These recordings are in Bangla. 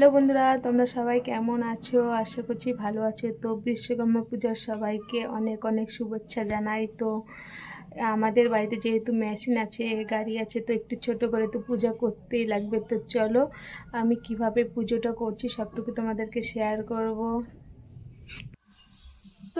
হ্যালো বন্ধুরা, তোমরা সবাই কেমন আছো? আশা করছি ভালো আছো। তো বিশ্বকর্মা পূজার সবাইকে অনেক অনেক শুভেচ্ছা জানাই। তো আমাদের বাড়িতে যেহেতু মেশিন আছে, গাড়ি আছে, তো একটু ছোট করে তো পূজা করতেই লাগবে। তো চলো, আমি কীভাবে পুজোটা করছি সবটুকু তোমাদেরকে শেয়ার করব।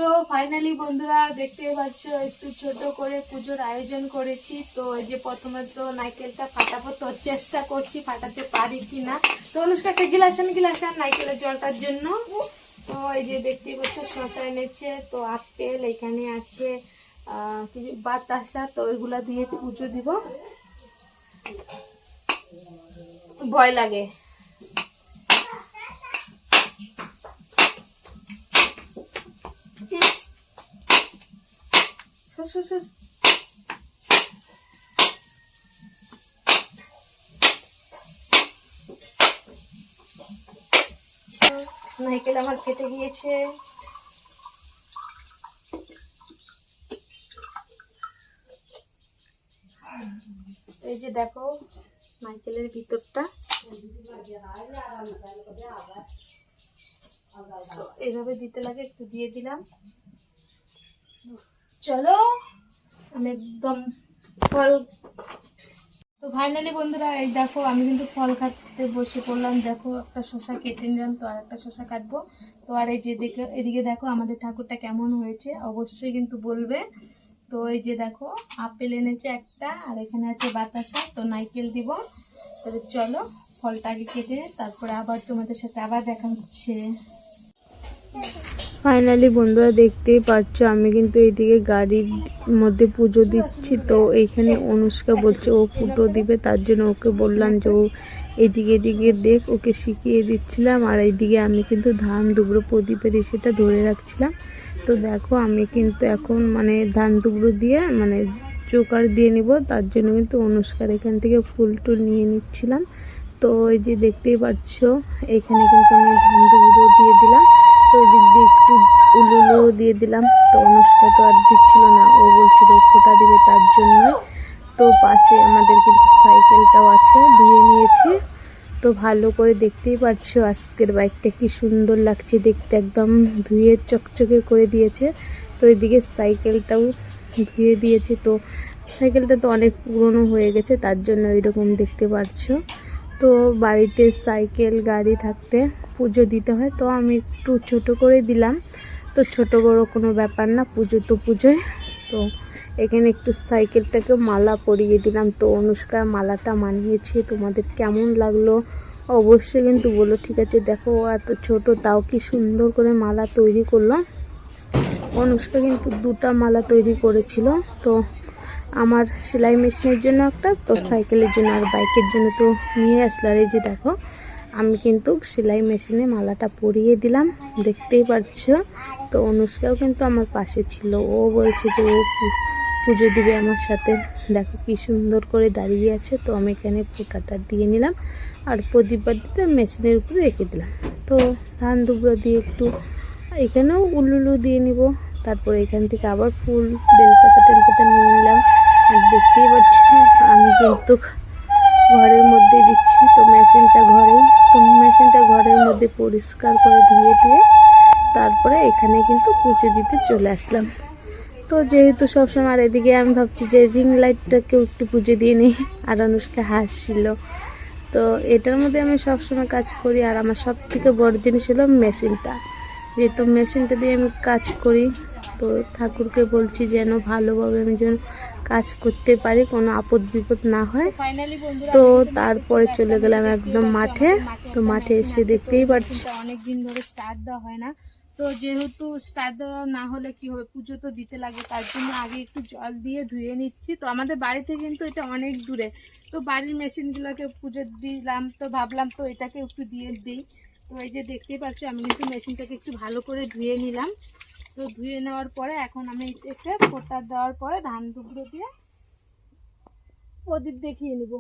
তো ফাইনালি বন্ধুরা দেখতে পাচ্ছ, একটু ছোট করে পুজোর আয়োজন করেছি। তো যে প্রথমে তো নাইকেলটা ফাটাবো, তো চেষ্টা করছি ফাটাতে পারি কি না তো অনুষ্কা, একটা গিলাস আন গিলাস আন নাইকেলের জলটার জন্য। তো এই যে দেখতে পাচ্ছ, শশা এনেছে, তো আপেল এখানে আছে কিছু বাতাসা, তো ওইগুলা দিয়ে পুজো দিব। ভয় লাগে। নারকেল আমার ফেটে গিয়েছে এই যে দেখো নারকেলের ভিতরটা এইভাবে দিতে লাগে একটু দিয়ে দিলাম চলো, আমি একদম ফল তো ফাইনালি বন্ধুরা, এই দেখো, আমি কিন্তু ফল কাটতে বসে পড়লাম। দেখো, একটা শশা কেটে নিলাম, তো আর একটা শশা কাটবো। তো আর এই যে দেখে এদিকে দেখো, আমাদের ঠাকুরটা কেমন হয়েছে, অবশ্যই কিন্তু বলবে। তো এই যে দেখো, আপেল এনেছে একটা, আর এখানে আছে বাতাসা, তো নাইকেল দিব। তাহলে চলো, ফলটা আগে কেটে তারপরে আবার তোমাদের সাথে আবার দেখা হচ্ছে। ফাইনালি বন্ধুরা দেখতেই পাচ্ছ আমি কিন্তু এইদিকে গাড়ির মধ্যে পুজো দিচ্ছি। তো এইখানে অনুষ্কা বলছে, ও পুজো দিবে, তার জন্য ওকে বললাম যে ও এদিকে এদিকে দেখ, ওকে শিখিয়ে দিচ্ছিলাম। আর এইদিকে আমি কিন্তু ধান দুবড়ো প্রদীপের সেটা ধরে রাখছিলাম। তো দেখো, আমি কিন্তু এখন মানে ধান দুবড়ো দিয়ে মানে চোকার দিয়ে নিব। তার জন্য কিন্তু অনুষ্কার এখান থেকে ফুল টুল নিয়ে নিচ্ছিলাম। তো এই যে দেখতেই পাচ্ছ, এখানে কিন্তু আমি ধান দুবড়ো দিয়ে দিলাম। তো দিক দিয়ে একটু উলুলু দিয়ে দিলাম। তো অনুষ্কা তো আর দিচ্ছিল না, ও বলছিল ফোটা দিবে তার জন্য। তো পাশে আমাদের কিন্তু সাইকেলটাও আছে, ধুয়ে নিয়েছি। তো ভালো করে দেখতেই পাচ্ছ আজকের বাইকটা কি সুন্দর লাগছে দেখতে, একদম ধুয়ে চকচকে করে দিয়েছে। তো এদিকে সাইকেলটাও ধুয়ে দিয়েছে। তো সাইকেলটা তো অনেক পুরনো হয়ে গেছে, তার জন্য এরকম দেখতে পাচ্ছ তো বাড়িতে সাইকেল, গাড়ি থাকতে পুজো দিতে হয়, তো আমি একটু ছোট করে দিলাম। তো ছোট বড় কোনো ব্যাপার না, পুজো তো পুজোয়। তো এখানে একটু সাইকেলটাকে মালা পরিয়ে দিলাম। তো অনুষ্কার মালাটা মানিয়েছে, তোমাদের কেমন লাগল অবশ্যই কিন্তু বলো, ঠিক আছে? দেখো এত ছোট, তাও কি সুন্দর করে মালা তৈরি করল। অনুষ্কা কিন্তু দুটা মালা তৈরি করেছিল। তো আমার সেলাই মেশিনের জন্য একটা, তো সাইকেলের জন্য আর বাইকের জন্য তো নিয়ে আসলো। আর এই যে দেখো আমি কিন্তু সেলাই মেশিনে মালাটা পরিয়ে দিলাম, দেখতেই পাচ্ছ। তো অনুষ্কাও কিন্তু আমার পাশে ছিল। ও বলছে যে ও পুজো দিবে আমার সাথে। দেখো কি সুন্দর করে দাঁড়িয়ে আছে। তো আমি এখানে ফোঁটাটা দিয়ে নিলাম আর প্রদীপ বাতিটা মেশিনের উপরে রেখে দিলাম। তো ধান দুবড়ো দিয়ে একটু এখানেও উলুলু দিয়ে নিব। তারপর এখান থেকে আবার ফুল, বেলপাতা টেলপাতা নিয়ে নিলাম। আর দেখতেই পাচ্ছ, আমি কিন্তু ঘরের মধ্যে দিচ্ছি। তো মেশিনটা ঘরের মধ্যে পরিষ্কার করে ধুয়ে টুয়ে তারপরে এখানে কিন্তু পুজো দিতে চলে আসলাম। তো যেহেতু সবসময় আর এদিকে আমি ভাবছি যে রিং লাইটটাকেও একটু পুজো দিয়ে নিই, আর অনুষ্কা হাসছিল। তো এটার মধ্যে আমি সবসময় কাজ করি, আর আমার সব থেকে বড় জিনিস হলো মেশিনটা। যেহেতু মেশিনটা দিয়ে আমি কাজ করি, তো ঠাকুরকে বলছি যেন ভালোভাবে আমি যেন কাজ করতে পারি কোনো আপদ বিপদ না হয়। ফাইনালি তো তারপরে চলে গেলাম একদম মাঠে। তো মাঠে এসে দেখতেই পাচ্ছি অনেক দিন ধরে স্টার্ট দেওয়া হয় না। তো যেহেতু স্টার্ট দেওয়া না হলে কি হবে পুজো তো দিতে লাগে তার জন্য আগে একটু জল দিয়ে ধুয়ে নিচ্ছি। তো আমাদের বাড়িতে কিন্তু এটা অনেক দূরে। তো বাড়ির মেশিনগুলোকে পুজো দিলাম তো ভাবলাম তো এটাকে একটু দিয়ে দিই। তো এই যে দেখতেই পাচ্ছ আমি কিন্তু মেশিনটাকে একটু ভালো করে ধুয়ে নিলাম। তো ধুয়ে নেওয়ার পরে এখন আমি এতে ফোটা দেওয়ার পরে ধান টুকরো দিয়ে প্রদীপ দেখিয়ে নিব।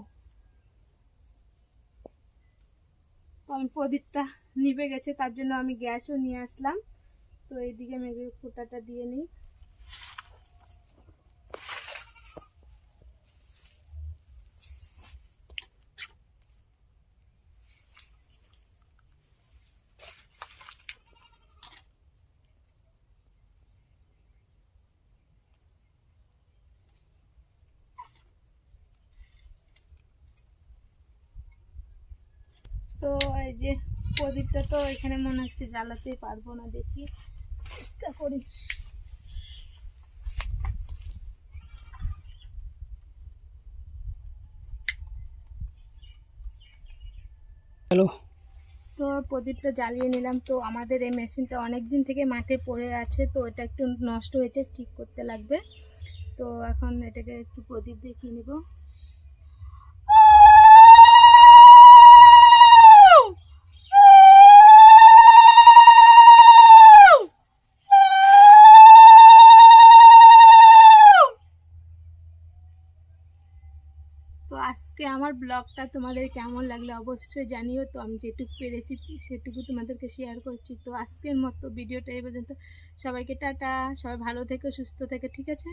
তো আমি প্রদীপটা নিভে গেছে, তার জন্য আমি গ্যাসও নিয়ে আসলাম। তো এইদিকে আমি ফোটাটা দিয়ে নিই। তো এই যে প্রদীপটা তো এখানে মনে হচ্ছে জ্বালাতে পারব না দেখি। চেষ্টা করি। হ্যালো। তো প্রদীপটা জ্বালিয়ে নিলাম। তো আমাদের এই মেশিনটা অনেক দিন থেকে মাঠে পড়ে আছে তো এটা একটু নষ্ট হয়েছে ঠিক করতে লাগবে। তো এখন এটাকে একটু প্রদীপ দেখিয়ে নিব। তো আজকে আমার ব্লগটা তোমাদের কেমন লাগল অবশ্যই জানিও। তো আমি যেটুকু পেরেছি সেটুকু তোমাদেরকে শেয়ার করছি। তো আজকের মতো ভিডিওটা এই পর্যন্ত। সবাইকে টাটা, সবাই ভালো থেকে, সুস্থ থেকে, ঠিক আছে?